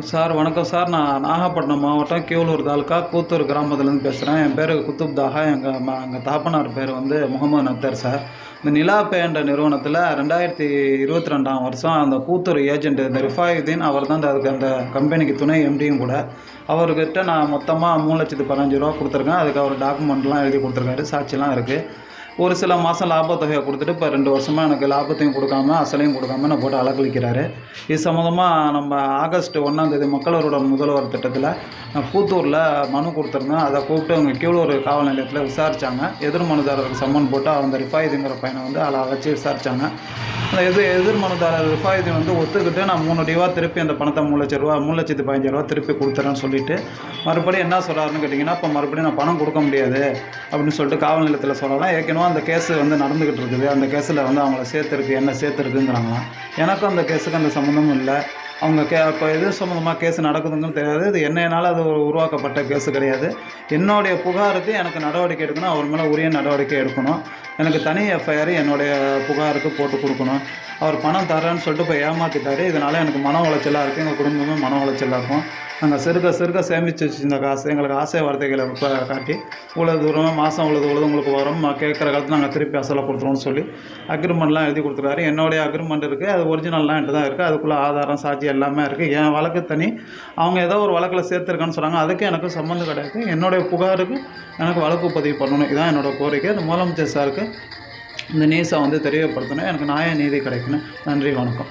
Sir வணக்கம் sir. நான் நாகப்பட்டினம் மாவட்டம் கீவளூர் தாலுக்கா கூத்தூர் கிராமத்துலேருந்து பேசுகிறேன் என் பேர் குத்துப் தாகா. எங்கள் ம எங்கள் தாப்பனார் பேர் வந்து முகமது நத்தர் சார். இந்த நிலா பேண்ட என்ற நிறுவனத்தில் ரெண்டாயிரத்தி இருபத்தி ரெண்டாம் வருஷம் அந்த கூத்தூர் ஏஜென்ட் இந்த ரிஃபாயுதீன் அவர் தான் அதுக்கு அந்த கம்பெனிக்கு துணை எம்டியும் கூட. அவர்கிட்ட நான் மொத்தமாக மூணு லட்சத்து பதினஞ்சு ரூபா கொடுத்துருக்கேன். அதுக்கு அவர் டாக்குமெண்ட்லாம் எழுதி கொடுத்துருக்காரு. சாட்சிலாம் இருக்குது ஒரு சில மாதம் லாபத்தொகையை கொடுத்துட்டு இப்போ ரெண்டு வருஷமாக எனக்கு லாபத்தையும் கொடுக்காம அசலையும் கொடுக்காம நான் போட்டு அலக்கழிக்கிறாரு இது சம்மந்தமாக நம்ம ஆகஸ்ட் ஒன்றாந்தேதி மக்களோட முதல்வர் திட்டத்தில் நான் கூத்தூரில் மனு கொடுத்துருந்தேன். அதை கூப்பிட்டு அவங்க கீழூர் காவல் நிலையத்தில் விசாரித்தாங்க எதிர் மனுதாரருக்கு சம்மன் போட்டு அந்த ரிஃபாயுதுங்கிற பையனை வந்து அதில் அழைச்சி விசாரித்தாங்க அந்த எதிர் எதிர் மனுதாரர் வந்து ஒத்துக்கிட்டு நான் மூணு டிவா திருப்பி அந்த பணத்தை மூணு லட்ச ரூபா மூணு லட்சத்து பதினஞ்சு ரூபா திருப்பி கொடுத்துறேன்னு சொல்லிட்டு மறுபடியும் என்ன சொல்கிறாருன்னு கேட்டிங்கன்னா இப்போ மறுபடியும் நான் பணம் கொடுக்க முடியாது அப்படின்னு சொல்லிட்டு காவல் நிலையத்தில் சொல்லலாம் ஏற்கனவே அந்த கேஸ் வந்து நடந்துக்கிட்டு இருக்குது. அந்த கேஸில் வந்து அவங்கள சேர்த்துருக்கு என்ன சேர்த்துருக்குங்கிறாங்களாம் எனக்கும் அந்த கேஸுக்கு அந்த சம்மந்தமும் இல்லை. அவங்க கே இப்போ எது சம்மந்தமாக கேஸ் நடக்குதுங்கன்னு தெரியாது. இது என்னையினால அது ஒரு உருவாக்கப்பட்ட கேஸு கிடையாது. என்னுடைய புகாருக்கு எனக்கு நடவடிக்கை எடுக்கணும். அவர் மேலே உரிய நடவடிக்கை எடுக்கணும். எனக்கு தனி எஃப்ஐஆர் என்னுடைய புகாருக்கு போட்டு கொடுக்கணும். அவர் பணம் தரேன்னு சொல்லிட்டு போய் ஏமாற்றிட்டாரு இதனால் எனக்கு மன உளைச்சலாக இருக்குது எங்கள் குடும்பமே மன உளைச்சலாக இருக்கும். நாங்கள் சிறுக சிறுக சேமித்து வச்சிருந்த காசு எங்களுக்கு ஆசை வார்த்தைகளை காட்டி இவ்வளோ தூரம் மாதம் இவ்வளோ இவ்வளோ உங்களுக்கு வரும். கேட்குற காலத்தில் நாங்கள் திருப்பி அசலை கொடுத்துருவோம்னு சொல்லி அக்ரிமெண்ட்லாம் எழுதி கொடுத்துருக்காரு. என்னுடைய அக்ரிமெண்ட் இருக்குது அது ஒரிஜினல்லாம் என்கிட்ட தான் இருக்குது அதுக்குள்ளே ஆதாரம் சாட்சி எல்லாமே இருக்குது என் வழக்கு தனி. அவங்க ஏதோ ஒரு வழக்கில் சேர்த்துருக்கான்னு சொன்னாங்க. அதுக்கு எனக்கு சம்மந்தம் கிடையாது. என்னுடைய புகாருக்கு எனக்கு வழக்கு பதிவு பண்ணணும். இதான் என்னோடய கோரிக்கை. அது முதலமைச்சர் சாருக்கு இந்த நியூஸை வந்து தெரியப்படுத்தணும் எனக்கு நியாய நீதி கிடைக்கணும் நன்றி வணக்கம்.